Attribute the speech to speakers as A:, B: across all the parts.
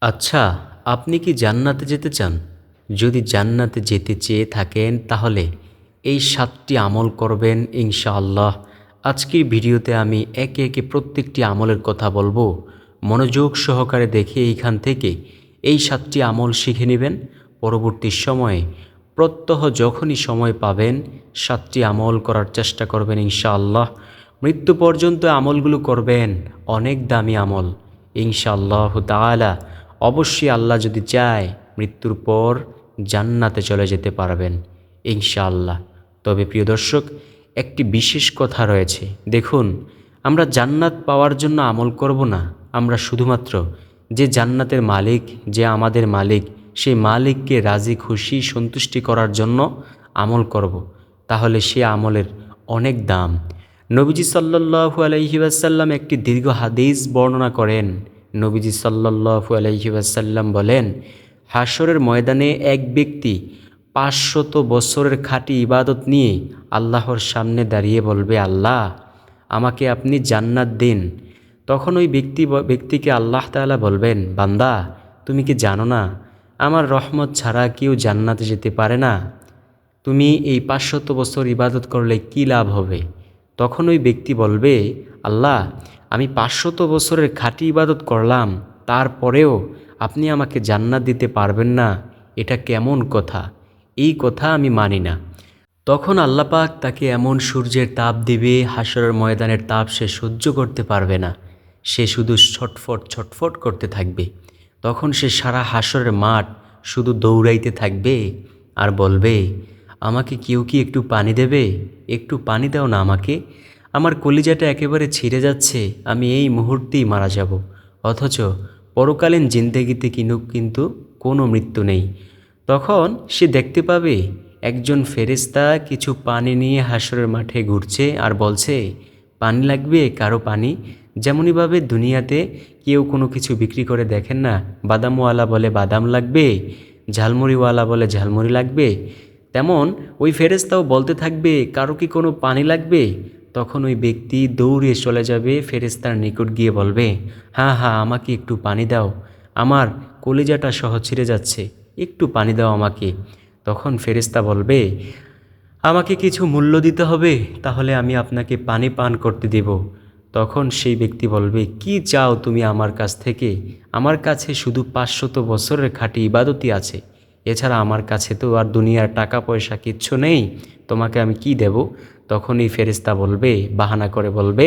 A: আচ্ছা আপনি কি জান্নাতে যেতে চান? যদি জান্নাতে যেতে চেয়ে থাকেন, তাহলে এই সাতটি আমল করবেন ইনশাআল্লাহ। আজকের ভিডিওতে আমি একে একে প্রত্যেকটি আমলের কথা বলব। মনোযোগ সহকারে দেখে এইখান থেকে এই সাতটি আমল শিখে নেবেন। পরবর্তী সময়ে প্রত্যহ যখনই সময় পাবেন, সাতটি আমল করার চেষ্টা করবেন ইনশাআল্লাহ। মৃত্যু পর্যন্ত আমলগুলো করবেন, অনেক দামি আমল। ইনশাআল্লাহ তাআলা অবশ্যই আল্লাহ যদি চায়, মৃত্যুর পর জান্নাতে চলে যেতে পারবেন, ইনশাআল্লাহ। তবে প্রিয় দর্শক, একটি বিশেষ কথা রয়েছে। দেখুন, আমরা জান্নাত পাওয়ার জন্য আমল করব না। আমরা শুধুমাত্র যে জান্নাতের মালিক, যে আমাদের মালিক সেই মালিককে রাজি, খুশি, সন্তুষ্টি করার জন্য আমল করব। তাহলে সে আমলের অনেক দাম। নবীজি সাল্লাহু আলহি আসাল্লাম একটি দীর্ঘ হাদিস বর্ণনা করেন। নবীজি সাল্লাহু আলহি আসাল্লাম বলেন হাসরের ময়দানে এক ব্যক্তি পাঁচশত বছরের খাঁটি ইবাদত নিয়ে আল্লাহর সামনে দাঁড়িয়ে বলবে, আল্লাহ, আমাকে আপনি জান্নাত দিন। তখন ওই ব্যক্তি ব্যক্তিকে আল্লাহ তাআলা বলবেন, বান্দা, তুমি কি জানো না, আমার রহমত ছাড়া কেউ জান্নাতে যেতে পারে না? তুমি এই পাঁচশত বছর ইবাদত করলে কি লাভ হবে? তখন ওই ব্যক্তি বলবে, আল্লাহ আমি পাঁচশত বছরের খাঁটি ইবাদত করলাম, তারপরেও আপনি আমাকে জান্নাত দিতে পারবেন না। এটা কেমন কথা? এই কথা আমি মানি না। তখন আল্লাপাক তাকে এমন সূর্যের তাপ দিবে, হাসরের ময়দানের তাপ সে সহ্য করতে পারবে না। সে শুধু ছটফট ছটফট করতে থাকবে। তখন সে সারা হাসরের মাঠ শুধু দৌড়াইতে থাকবে আর বলবে, আমাকে কেউ কি একটু পানি দেবে? একটু পানি দাও না আমাকে। আমার কলিজাটা একেবারে ছিঁড়ে যাচ্ছে, আমি এই মুহূর্তেই মারা যাব। অথচ পরকালীন জিন্দেগিতে কিনুক কিন্তু কোনো মৃত্যু নেই। তখন সে দেখতে পাবে, একজন ফেরেস্তা কিছু পানি নিয়ে হাসরের মাঠে ঘুরছে আর বলছে, পানি লাগবে, কারও পানি? যেমনইভাবে দুনিয়াতে কেউ কোনো কিছু বিক্রি করে দেখেন না, বাদামওয়ালা বলে বাদাম লাগবে, ঝালমুড়িওয়ালা বলে ঝালমুড়ি লাগবে। তেমন ওই ফেরেস্তাও বলতে থাকবে, কারও কি কোনো পানি লাগবে? তখন ওই ব্যক্তি দৌড়ে চলে যাবে ফেরেস্তার নিকট গিয়ে বলবে হ্যাঁ হ্যাঁ আমাকে একটু পানি দাও। আমার কলিজাটা সহ ছিঁড়ে যাচ্ছে, একটু পানি দাও আমাকে। তখন ফেরেস্তা বলবে, আমাকে কিছু মূল্য দিতে হবে, তাহলে আমি আপনাকে পানি পান করতে দেব। তখন সেই ব্যক্তি বলবে, কি চাও তুমি আমার কাছ থেকে? আমার কাছে শুধু পাঁচশত বছরের খাঁটি ইবাদতি আছে। এছাড়া আমার কাছে তো আর দুনিয়ার টাকা পয়সা কিচ্ছু নেই, তোমাকে আমি কি দেব? তখন এই ফেরিস্তা বলবে, বাহানা করে বলবে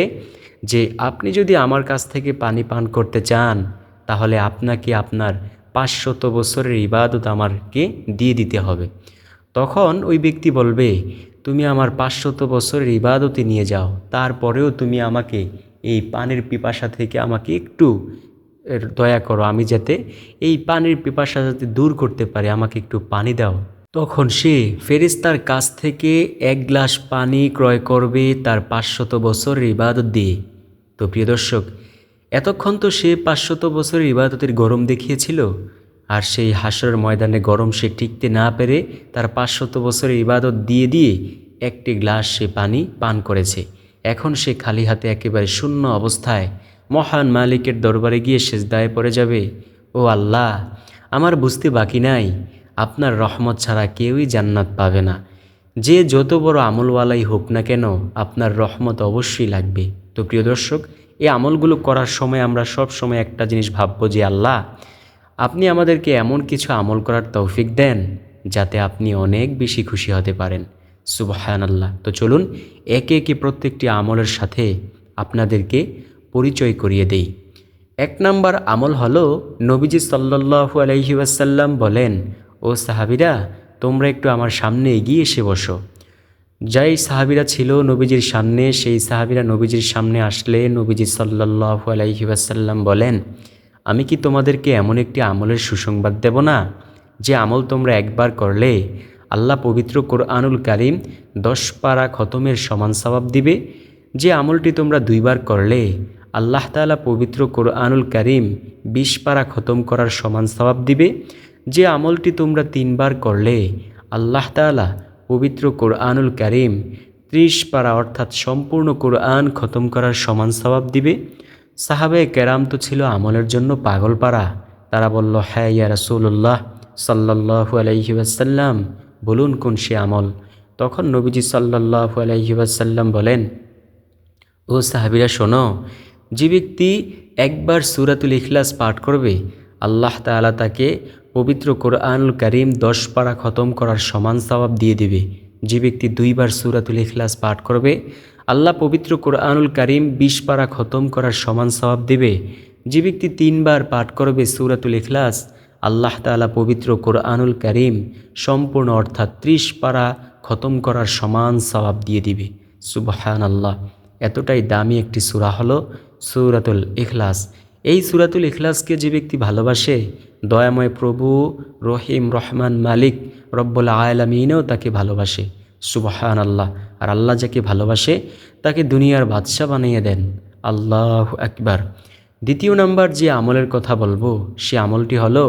A: যে, আপনি যদি আমার কাছ থেকে পানি পান করতে চান, তাহলে আপনাকে আপনার পাঁচশত বছরের ইবাদত আমাকে দিয়ে দিতে হবে। তখন ওই ব্যক্তি বলবে, তুমি আমার পাঁচশত বছরের ইবাদতে নিয়ে যাও, তারপরেও তুমি আমাকে এই পানির পিপাসা থেকে আমাকে একটু দয়া করো, আমি যাতে এই পানির পিপাসা যাতে দূর করতে পারি, আমাকে একটু পানি দাও। তখন সে ফেরিস্তার কাছ থেকে এক গ্লাস পানি ক্রয় করবে তার পাঁচশত বছরের ইবাদত দিয়ে। তো প্রিয় দর্শক, এতক্ষণ তো সে পাঁচশত বছরের ইবাদতের গরম দেখিয়েছিল, আর সেই হাসরের ময়দানে গরম সে টিকতে না পেরে তার পাঁচশত বছরের ইবাদত দিয়ে দিয়ে একটি গ্লাস সে পানি পান করেছে। এখন সে খালি হাতে একেবারে শূন্য অবস্থায় মহান মালিকের দরবারে গিয়ে সেজদায় পড়ে যাবে। ও আল্লাহ, আমার বুঝতে বাকি নাই। আপনার রহমত ছাড়া কেউই জান্নাত পাবে না। যে যত বড় আমলওয়ালাই হোক না কেন, আপনার রহমত অবশ্যই লাগবে। তো প্রিয় দর্শক, এই আমলগুলো করার সময় আমরা সব সময় একটা জিনিস ভাববো যে, আল্লাহ, আপনি আমাদেরকে এমন কিছু আমল করার তৌফিক দেন যাতে আপনি অনেক বেশি খুশি হতে পারেন। সুবাহান আল্লাহ তো চলুন, একে একে প্রত্যেকটি আমলের সাথে আপনাদেরকে পরিচয় করিয়ে দেই। এক নম্বর আমল হলো, নবীজি সাল্লাহু আলহি ওয়াসাল্লাম বলেন, ও সাহাবিরা, তোমরা একটু আমার সামনে এগিয়ে এসে বসো। যাই সাহাবিরা ছিল নবীজির সামনে, সেই সাহাবিরা নবীজির সামনে আসলে নবীজি সাল্লাহু আলাইহি ওয়াসাল্লাম বলেন, আমি কি তোমাদেরকে এমন একটি আমলের সুসংবাদ দেব না, যে আমল তোমরা একবার করলে আল্লাহ পবিত্র কোরআনুল কারিম দশ পারা খতমের সমান সবাব দিবে? যে আমলটি তোমরা দুইবার করলে আল্লাহ তালা পবিত্র কোরআনুল করিম বিশ পারা খতম করার সমান সবাব দিবে। যে আমলটি তোমরা তিনবার করলে, আল্লাহ তালা পবিত্র কোরআনুল কারিম ত্রিশ পারা অর্থাৎ সম্পূর্ণ কোরআন খতম করার সমান সবাব দিবে। সাহাবে কেরাম তো ছিল আমলের জন্য পাগল পাড়া। তারা বলল হ্যাঁ ইয়া রাসুল্লাহ সাল্লাহু আলাইহি ওয়াসাল্লাম, বলুন কোন সে আমল? তখন নবীজি সাল্লাহু আলাইহি ওয়াসাল্লাম বলেন, ও সাহাবিরা, শোনো যে ব্যক্তি একবার সুরাতুল ইখলাস পাঠ করবে, আল্লাহ তাআলা তাকে পবিত্র কোরআনুল করিম দশ পারা খতম করার সমান সবাব দিয়ে দেবে। যে ব্যক্তি দুইবার সুরাতুল ইখলাস পাঠ করবে, আল্লাহ পবিত্র কোরআনুল করিম বিশ পারা খতম করার সমান সবাব দেবে। যে ব্যক্তি তিনবার পাঠ করবে সুরাতুল ইখলাস, আল্লাহ তাআলা পবিত্র কোরআনুল করিম সম্পূর্ণ অর্থাৎ ত্রিশ পারা খতম করার সমান সবাব দিয়ে দিবে। সুবহান আল্লাহ এতটাই দামি একটি সূরা হলো সূরাতুল ইখলাস। এই সুরাতুল ইখলাসকে যে ব্যক্তি ভালোবাসে, দয়াময় প্রভু, রহিম, রহমান, মালিক, রব্বুল আয়ালামিনও তাকে ভালোবাসে। সুবহান আল্লাহ আর আল্লাহ যাকে ভালোবাসে, তাকে দুনিয়ার বাদশাহ বানিয়ে দেন। আল্লাহ একবার দ্বিতীয় নাম্বার যে আমলের কথা বলব, সে আমলটি হলো,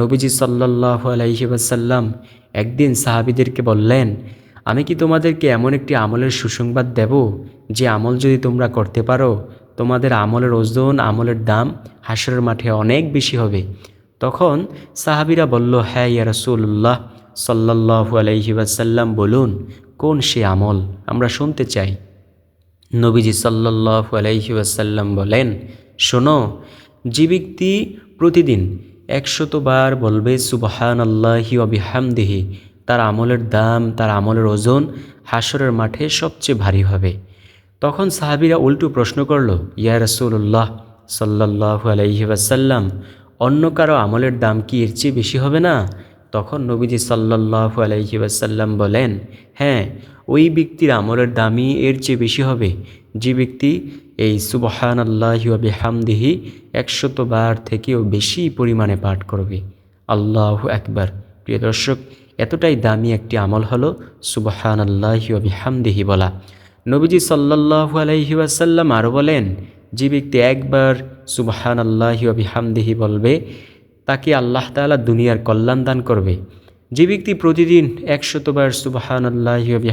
A: নবীজি সাল্লাহ আলাইহি ওয়াসাল্লাম একদিন সাহাবিদেরকে বললেন, আমি কি তোমাদেরকে এমন একটি আমলের সুসংবাদ দেব, যে আমল যদি তোমরা করতে পারো তোমাদের আমলের ওজন, আমলের দাম হাসরের মাঠে অনেক বেশি হবে। তখন সাহাবিরা বলল হ্যাঁ ইয়া রাসূলুল্লাহ, সাল্লাল্লাহু আলাইহি ওয়াসাল্লাম, বলুন, কোন সে আমল আমরা শুনতে চাই? নবীজি সাল্লাল্লাহু আলাইহি ওয়াসাল্লাম বলেন, শোনো, যে ব্যক্তি প্রতিদিন একশতবার বলবে সুবহান আল্লাহি অবিহামদিহি তার আমলের দাম, তার আমলের ওজন হাসরের মাঠে সবচেয়ে ভারী হবে। তখন সাহাবিরা উল্টু প্রশ্ন করল, ইয়া রসুল্লাহ সাল্লাহু ওয়াসাল্লাম, অন্য কারও আমলের দাম কি এর চেয়ে বেশি হবে না? তখন নবীজি সাল্লাহু ওয়াসাল্লাম বলেন হ্যাঁ ওই ব্যক্তির আমলের দামই এর চেয়ে বেশি হবে। যে ব্যক্তি এই সুবহান আল্লাহি হামদিহি একশত বার থেকেও বেশি পরিমাণে পাঠ করবে। আল্লাহ একবার প্রিয় দর্শক, এতটাই দামি একটি আমল হলো সুবহান আল্লাহি হামদিহি বলা। নবীজি সাল্লাহু আলাইহি ওয়াসাল্লাম আরও বলেন, যে ব্যক্তি একবার সুবহান আল্লাহি হামদিহি বলবে, তাকে আল্লাহ তাআলা দুনিয়ার কল্যাণ দান করবে। যে ব্যক্তি প্রতিদিন একশতবার সুবহান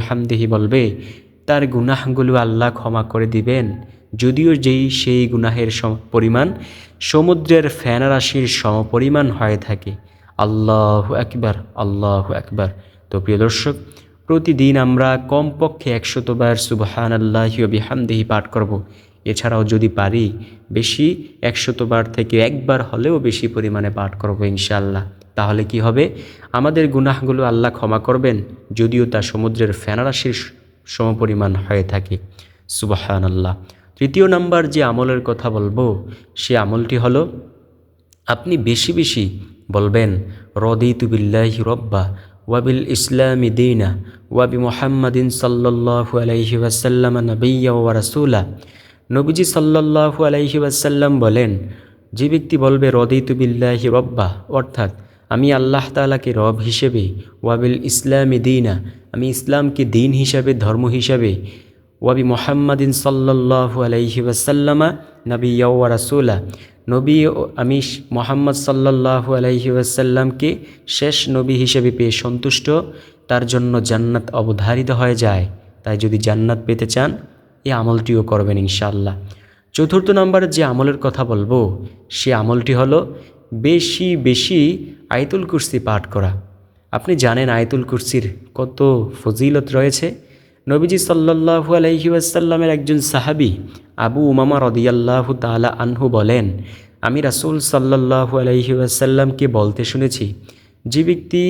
A: হামদিহি বলবে, তার গুনাহগুলো আল্লাহ ক্ষমা করে দিবেন। যদিও যেই সেই গুনাহের পরিমাণ সমুদ্রের ফ্যানারাশির সমপরিমাণ হয়ে থাকে। আল্লাহ একবার আল্লাহ একবার তো প্রিয় দর্শক প্রতিদিন আমরা কমপক্ষে একশতবার সুবহান আল্লাহি বিহামদেহি পাঠ করব। এছাড়াও যদি পারি, বেশি একশতবার থেকে একবার হলেও বেশি পরিমাণে পাঠ করব ইনশাল্লাহ তাহলে কি হবে? আমাদের গুনাহগুলো আল্লাহ ক্ষমা করবেন, যদিও তা সমুদ্রের ফেনারাশির সমপরিমাণ হয়ে থাকে। সুবাহান আল্লাহ তৃতীয় নাম্বার যে আমলের কথা বলব, সে আমলটি হলো, আপনি বেশি বেশি বলবেন, রদিতু বিল্লাহি রব্বা ওয়াবিল ইসলামি দিনা ওয়াবি মোহাম্মদিন সাল্লাহু আলাইহি ওয়াসাল্লাম নবীয়া ওয়া রাসুলা নবীজি সাল্লাহু আলাইহি ওয়াসাল্লাম বলেন, যে ব্যক্তি বলবে, রদিতু বিল্লাহি রব্বা অর্থাৎ, আমি আল্লাহ তালাকে রব হিসেবে, ওয়াবিল ইসলামী দিনা আমি ইসলামকে দিন হিসাবে, ধর্ম হিসাবে, ওয়াবি মোহাম্মদিন সাল্লাহু আলাইহি ওয়াসাল্লামা নবী ইয়া রাসুলা নবী আমি মোহাম্মদ সাল্লাহু আলাইহি ওয়াসাল্লামকে শেষ নবী হিসেবে পেয়ে সন্তুষ্ট, তার জন্য জান্নাত অবধারিত হয়ে যায়। তাই যদি জান্নাত পেতে চান এই আমলটিও করবেন ইনশাআল্লাহ। চতুর্থ নম্বরে যে আমলের কথা বলব, সে আমলটি হলো বেশি বেশি আয়তুল কুরসি পাঠ করা। আপনি জানেন আয়তুল কুরসির কত ফজিলত রয়েছে? নবীজি সাল্লাহু আলহি আসাল্লামের একজন সাহাবি আবু উমামা রদিয়াল্লাহু তালা আনহু বলেন, আমি রাসুল সাল্লাহু আলহি আসাল্লামকে বলতে শুনেছি, যে ব্যক্তি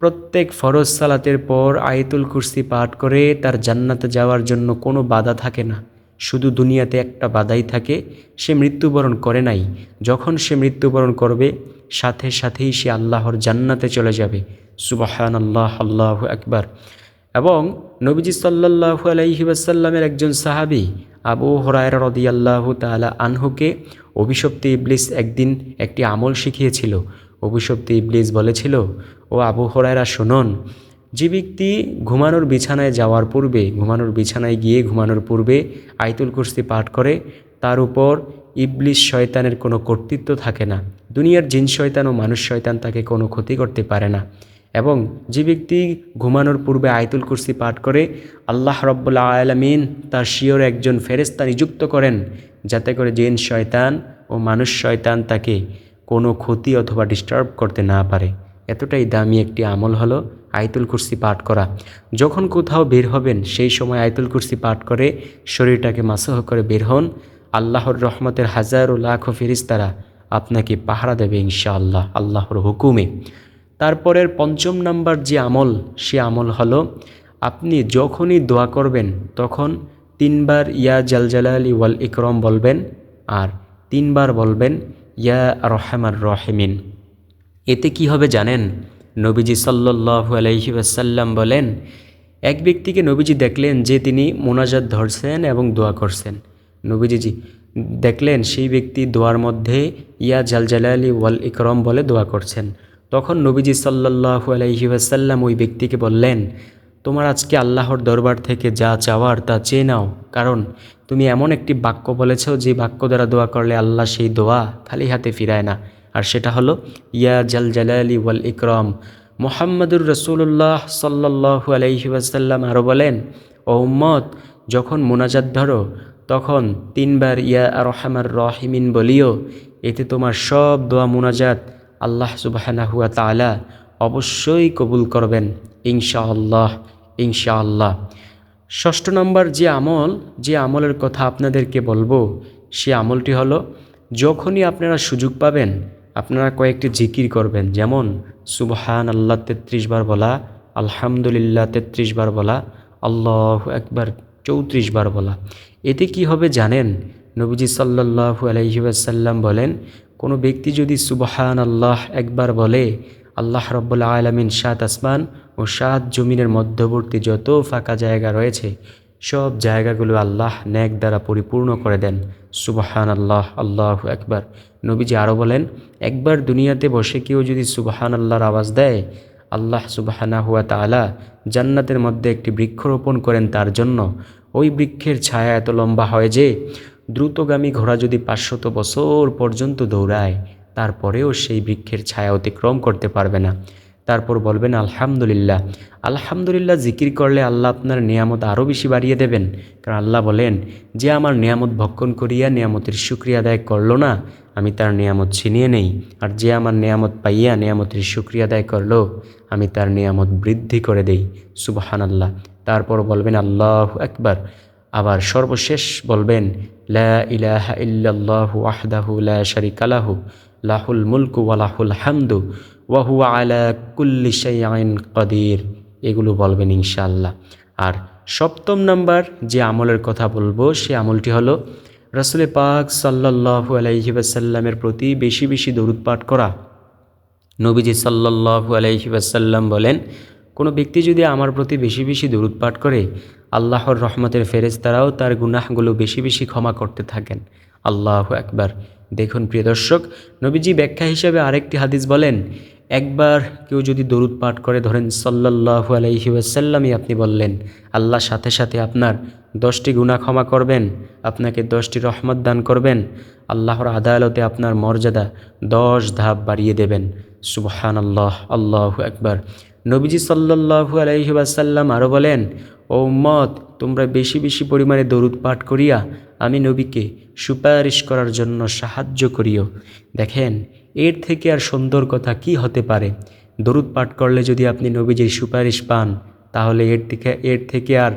A: প্রত্যেক ফরজ সালাতের পর আয়তুল কুরসি পাঠ করে তার জান্নাতে যাওয়ার জন্য কোনো বাধা থাকে না। শুধু দুনিয়াতে একটা বাধাই থাকে, সে মৃত্যুবরণ করে নাই। যখন সে মৃত্যুবরণ করবে, সাথে সাথেই সে আল্লাহর জান্নাতে চলে যাবে। সুবাহান আল্লাহ আল্লাহ একবার এবং নবীজি সাল্লাহু আলাইহি ওয়াসাল্লামের একজন সাহাবি আবু হরায়র রদি আল্লাহ তালা আনহুকে অভিশপ্তি ইবলিস একদিন একটি আমল শিখিয়েছিল। অভিশপ্তি ইবলিস বলেছিল, ও আবু হরায়রা, শুনুন, যে ব্যক্তি ঘুমানোর বিছানায় যাওয়ার পূর্বে, ঘুমানোর বিছানায় গিয়ে ঘুমানোর পূর্বে আইতুল কুরসি পাঠ করে, তার উপর ইবলিশ শয়তানের কোনো কর্তৃত্ব থাকে না। দুনিয়ার জিন শয়তান ও মানুষ শয়তান তাকে কোনো ক্ষতি করতে পারে না। এবং যে ব্যক্তি ঘুমানোর পূর্বে আয়তুল কুরসি পাঠ করে, আল্লাহ রব্বুল্লা আলমিন তার শিওর একজন ফেরেস্তা নিযুক্ত করেন, যাতে করে জেন শয়তান ও মানুষ শয়তান তাকে কোনো ক্ষতি অথবা ডিস্টার্ব করতে না পারে। এতটাই দামি একটি আমল হলো আয়তুল কুরসি পাঠ করা। যখন কোথাও বের হবেন, সেই সময় আয়তুল কুরসি পাঠ করে শরীরটাকে মাসহ করে বের হন। আল্লাহর রহমতের হাজার হাজারো লাখো ফেরিস্তারা আপনাকে পাহারা দেবে ইনশাআল্লাহ, আল্লাহর হুকুমে। তারপরের পঞ্চম নাম্বার যে আমল, সে আমল হলো, আপনি যখনই দোয়া করবেন, তখন তিনবার ইয়া জালজালালি ওয়াল ইকরম বলবেন আর তিনবার বলবেন ইয়া রহমান রহেমিন। এতে কি হবে জানেন? নবীজি সাল্লু আলহি আসাল্লাম বলেন, এক ব্যক্তিকে নবীজি দেখলেন যে তিনি মোনাজাত ধরছেন এবং দোয়া করছেন। নবীজিজি দেখলেন সেই ব্যক্তি দোয়ার মধ্যে ইয়া জালজালালি ওয়াল ইকরম বলে দোয়া করছেন। তখন নবীজি সাল্লাহু আলহি আসাল্লাম ওই ব্যক্তিকে বললেন, তোমার আজকে আল্লাহর দরবার থেকে যা চাওয়ার তা চেয়ে নাও। কারণ তুমি এমন একটি বাক্য বলেছ, যে বাক্য দ্বারা দোয়া করলে আল্লাহ সেই দোয়া খালি হাতে ফিরায় না। আর সেটা হলো, ইয়া জাল জালালি ওয়াল ইকরম। মোহাম্মদুর রসুল্লাহ সাল্লাহু আলহি আসাল্লাম আরও বলেন, ও উম্মত, যখন মোনাজাত ধরো, তখন তিনবার ইয়া আর রহমার রহিমিন বলিও, এতে তোমার সব দোয়া মোনাজাত আল্লাহ সুবাহানাহুয়া তালা অবশ্যই কবুল করবেন, ইনশাআল্লাহ ইনশাআল্লাহ। ষষ্ঠ নম্বর যে আমল, যে আমলের কথা আপনাদেরকে বলব, সে আমলটি হলো, যখনই আপনারা সুযোগ পাবেন, আপনারা কয়েকটি জিকির করবেন। যেমন সুবহান আল্লাহ তেত্রিশ বার বলা, আলহামদুলিল্লাহ তেত্রিশ বার বলা, আল্লাহ একবার চৌত্রিশ বার বলা। এতে কি হবে জানেন? নবীজি সাল্লাহু আলহিউসাল্লাম বলেন কোনো ব্যক্তি যদি সুবহান আল্লাহ একবার বলে, আল্লাহ রব্বুল্লা আলমিন সাত আসমান ও সাত জমিনের মধ্যবর্তী যত ফাঁকা জায়গা রয়েছে, সব জায়গাগুলো আল্লাহ ন্যাক দ্বারা পরিপূর্ণ করে দেন। সুবাহান আল্লাহ আল্লাহ একবার নবীজি আরও বলেন, একবার দুনিয়াতে বসে কেউ যদি সুবাহান আল্লাহর আওয়াজ দেয়, আল্লাহ সুবাহানা হুয়া তালা জান্নাতের মধ্যে একটি বৃক্ষরোপণ করেন তার জন্য। ওই বৃক্ষের ছায়া এত লম্বা হয় যে দ্রুতগামী ঘোড়া যদি পাঁচশত বছর পর্যন্ত দৌড়ায়, তারপরেও সেই বৃক্ষের ছায়া অতিক্রম করতে পারবে না। তারপর বলবেন, আলহামদুলিল্লাহ। আলহামদুলিল্লাহ, জিকির করলে আল্লাহ আপনার নিয়ামত আরও বেশি বাড়িয়ে দেবেন। কারণ আল্লাহ বলেন, যে আমার নিয়ামত ভক্ষণ করিয়া নিয়ামতের সুক্রিয়া আদায় করল না, আমি তার নিয়ামত ছিনিয়ে নেই। আর যে আমার নিয়ামত পাইয়া নিয়ামতের সুক্রিয়া আদায় করল, আমি তার নিয়ামত বৃদ্ধি করে দেই। সুবাহান আল্লাহ তারপর বলবেন, আল্লাহ একবার আবার সর্বশেষ বলবেন লা ইলাহা ইল্লাল্লাহু ওয়াহদাহু লা শারিকালাহু লাহুল মুলকু ওয়ালাহুল হামদু ওয়াহু আলা কুল্লি শাইআইন কদির। এগুলো বলবেন ইনশাআল্লাহ। আর সপ্তম নাম্বার যে আমলের কথা বলব, সে আমলটি হলো রসুল পাক সাল্লাহু আলাইহি ওয়াসাল্লামের প্রতি বেশি বেশি দরুদ পাঠ করা। নবীজি সাল্লাহু আলাইহি ওয়াসাল্লাম বলেন, কোনো ব্যক্তি যদি আমার প্রতি বেশি বেশি দরুদ পাঠ করে আল্লাহর রহমতের ফেরেস্তারাও তার গুনাহগুলো বেশি বেশি ক্ষমা করতে থাকেন। আল্লাহ একবার দেখুন প্রিয় দর্শক, নবীজি ব্যাখ্যা হিসেবে আরেকটি হাদিস বলেন, একবার কেউ যদি দরুদ পাঠ করে, ধরেন সাল্লাহু আলাইহি ওয়াসাল্লামই আপনি বললেন, আল্লাহ সাথে সাথে আপনার দশটি গুণা ক্ষমা করবেন, আপনাকে দশটি রহমত দান করবেন, আল্লাহর আদালতে আপনার মর্যাদা দশ ধাপ বাড়িয়ে দেবেন। সুবহান আল্লাহ আল্লাহ একবার নবীজি সাল্লাহু আলাইহি ওয়াসাল্লাম আরও বলেন ও মত তোমরা বেশি বেশি পরিমাণে দরুদ পাঠ করিয়া আমি নবীকে সুপারিশ করার জন্য সাহায্য করিও। দেখেন, এর থেকে আর সুন্দর কথা কি হতে পারে? দরুদ পাঠ করলে যদি আপনি নবীজির সুপারিশ পান, তাহলে এর থেকে এর থেকে আর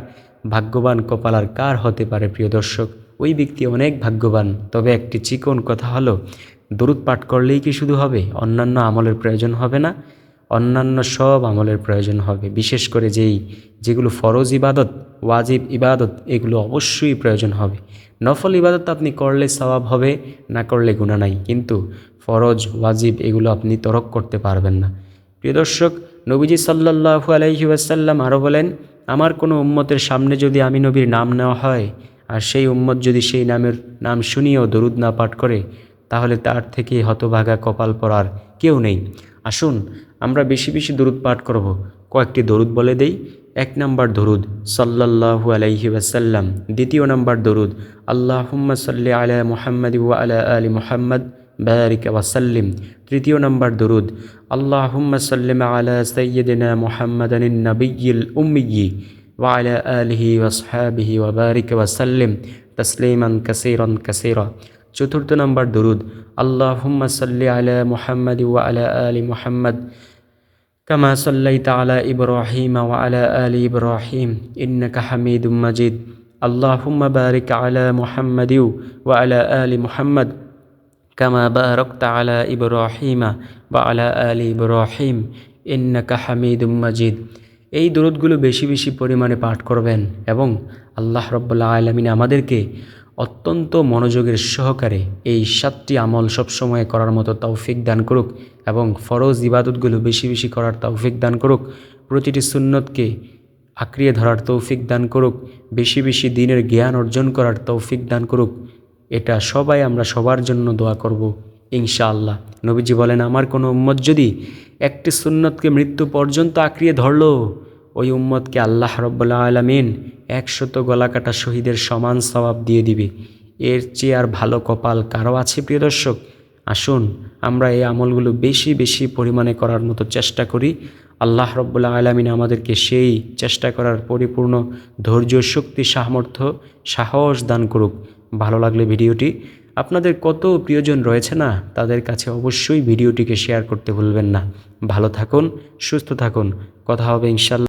A: ভাগ্যবান কপাল আর কার হতে পারে, প্রিয় দর্শক? ওই ব্যক্তি অনেক ভাগ্যবান। তবে একটি চিকন কথা হলো, দরুদ পাঠ করলেই কি শুধু হবে? অন্যান্য আমলের প্রয়োজন হবে না। অন্যান্য সব আমলের প্রয়োজন হবে। বিশেষ করে যেই, যেগুলো ফরজ ইবাদত, ওয়াজিব ইবাদত, এগুলো অবশ্যই প্রয়োজন হবে। নফল ইবাদত আপনি করলে সওয়াব হবে, না করলে গুণা নাই। কিন্তু ফরজ, ওয়াজিব এগুলো আপনি তরক করতে পারবেন না। প্রিয় দর্শক, নবীজি সাল্লাহু আলহি আসাল্লাম আরও বলেন, আমার কোনো উম্মতের সামনে যদি আমি নবীর নাম নেওয়া হয়, আর সেই উম্মত যদি সেই নামের নাম শুনিয়েও দরুদ না পাঠ করে তাহলে তার থেকে হতভাগা কপাল পড়ার কেউ নেই। আসুন, আমরা বেশি বেশি দরুদ পাঠ করব। কয়েকটি দরুদ বলে দেই। এক নম্বর দরুদ, সাল্লাল্লাহু আলাইহি ওয়াসাল্লাম। দ্বিতীয় নম্বর দরুদ, আল্লাহুম্মা সাল্লি আলা মুহাম্মদ ওয়া আলা আলি মুহাম্মদ, বারিক ওয়াসাল্লিম তৃতীয় নাম্বার দরুদ, আল্লাহুম্মা সাল্লিম আলা সাইয়্যিদিনা মুহাম্মাদান নবিয়্যিল উম্মিয়্যি ওয়া আলা আলিহি ওয়া আসহাবিহি ওয়া বারিক ওয়াসাল্লিম তসলিমান কাসীরান কাসীরা। চতুর্থ নম্বর দরুদ আল্লাহ হুম্মা সাল্লি আলা মোহাম্মদ আলী মোহাম্মদ কামা সাল্লাইত আলা ইব্রাহিম ওয়া আলা আলী ইব্রাহিম ইন্নাকা হামিদুম মজিদ। আল্লাহুম্মা বারিক আলা মুহাম্মাদ ওয়া আলা আলি মোহাম্মদ কামা বারক তালা ইব্রাহিম বা আলা আলি ইব্রাহিম ইন্নাকা হামিদুম মজিদ। এই দূরদগুলো বেশি বেশি পরিমাণে পাঠ করবেন এবং আল্লাহ রব্বুল্লা আলমিন আমাদেরকে অত্যন্ত মনোযোগের সহকারে এই সাতটি আমল সবসময় করার মতো তৌফিক দান করুক এবং ফরজ ইবাদতগুলো বেশি বেশি করার তৌফিক দান করুক। প্রতিটি সুন্নতকে আঁকড়িয়ে ধরার তৌফিক দান করুক। বেশি বেশি দিনের জ্ঞান অর্জন করার তৌফিক দান করুক। এটা সবাই আমরা সবার জন্য দোয়া করব, ইনশাআল্লাহ। নবীজি বলেন, আমার কোনো উম্মত যদি একটি সুন্নতকে মৃত্যু পর্যন্ত আঁকড়িয়ে ধরলো, ওই উম্মতকে আল্লাহ রব্বুল্লা আলমিন একশত গলাকাটা শহীদের সমান সবাব দিয়ে দিবে। এর চেয়ে আর ভালো কপাল কারও আছে, প্রিয় দর্শক? আসুন, আমরা এই আমলগুলো বেশি বেশি পরিমাণে করার মতো চেষ্টা করি। আল্লাহ রব্বুল্লা আলমিন আমাদেরকে সেই চেষ্টা করার পরিপূর্ণ ধৈর্য, শক্তি, সামর্থ্য, সাহস দান করুক। ভালো লাগলে ভিডিওটি। আপনাদের কত প্রিয়জন রয়েছে না? তাদের কাছে অবশ্যই ভিডিওটিকে শেয়ার করতে ভুলবেন না। ভালো থাকুন, সুস্থ থাকুন। কথা হবে ইনশাল্লাহ।